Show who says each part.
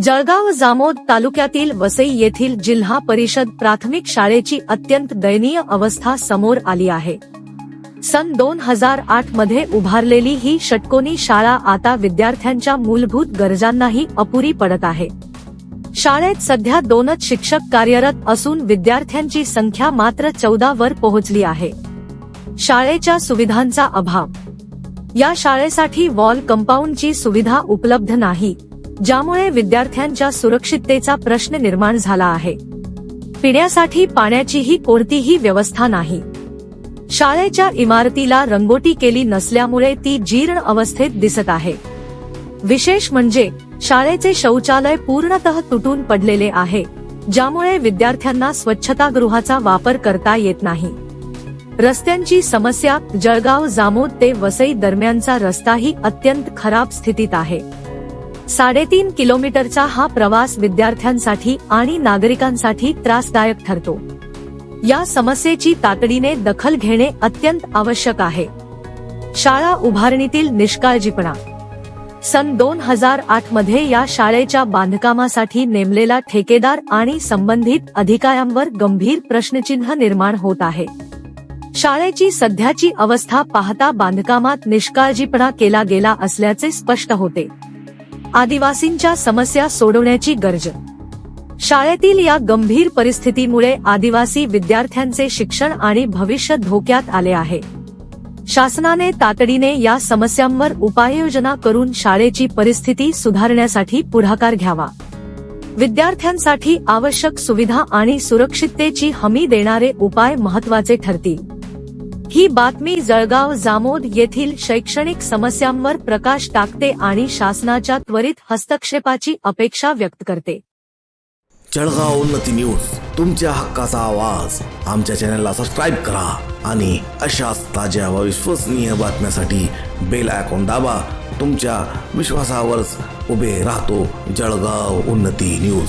Speaker 1: जळगाव जामोद तालुक्यातील वसई येथील जिल्हा परिषद प्राथमिक शाळेची अत्यंत दयनीय अवस्था समोर आली आहे. सन दोन हजार आठमध्ये उभारलेली ही षटकोनी शाळा आता विद्यार्थ्यांच्या मूलभूत गरजांनाही अपुरी पडत आहे. शाळेत सध्या दोनच शिक्षक कार्यरत असून विद्यार्थ्यांची संख्या मात्र चौदा वर पोहोचली आहे. शाळेच्या सुविधांचा अभाव. या शाळेसाठी वॉल कंपाऊंडची सुविधा उपलब्ध नाही. ज्यामुळे विद्यार्थ्यांच्या सुरक्षिततेचा प्रश्न निर्माण झाला आहे. पिण्यासाठी पाण्याचीही कोणतीही व्यवस्था नाही. शाळेच्या इमारतीला रंगोटी केली नसल्यामुळे ती जीर्ण अवस्थेत दिसत आहे. विशेष म्हणजे शाळेचे शौचालय पूर्णतः तुटून पडलेले आहे ज्यामुळे विद्यार्थ्यांना स्वच्छतागृहाचा वापर करता येत नाही. रस्त्यांची समस्या जळगाव जामोद ते वसई दरम्यानचा रस्ताही अत्यंत खराब स्थितीत आहे. साडेतीन किलोमीटरचा हा प्रवास विद्यार्थ्यांसाठी आणि नागरिकांसाठी त्रासदायक ठरतो. या समस्येची तातडीने दखल घेणे अत्यंत आवश्यक आहे. शाळा उभारणीतील निष्काळजीपणा. सन दोन हजार आठमध्ये या शाळेच्या बांधकामासाठी नेमलेला ठेकेदार आणि संबंधित अधिकाऱ्यांवर गंभीर प्रश्नचिन्ह निर्माण होत आहे. शाळेची सध्याची अवस्था पाहता बांधकामात निष्काळजीपणा केला गेला असल्याचे स्पष्ट होते. आदिवासींच्या समस्या सोडवण्याची गरज. शाळेतील या गंभीर परिस्थितीमुळे आदिवासी विद्यार्थ्यांचे शिक्षण आणि भविष्य धोक्यात आले आहे. शासनाने तातडीने या समस्यांवर उपाययोजना करून शाळेची परिस्थिती सुधारण्यासाठी पुढाकार घ्यावा. विद्यार्थ्यांसाठी आवश्यक सुविधा आणि सुरक्षिततेची हमी देणारे उपाय महत्त्वाचे ठरतील. ही बातमी जळगाव जामोद येथील शैक्षणिक समस्यांवर प्रकाश टाकते आणि शासनाच्या त्वरित हस्तक्षेपाची अपेक्षा व्यक्त करते.
Speaker 2: जळगाव उन्नती न्यूज तुमच्या हक्काचा आवाज. आमच्या चॅनलला सबस्क्राईब करा आणि अशाच ताज्या व विश्वसनीय बातम्यासाठी बेल आयकॉन दाबा. तुमच्या विश्वासावरच उभे राहतो जळगाव उन्नती न्यूज.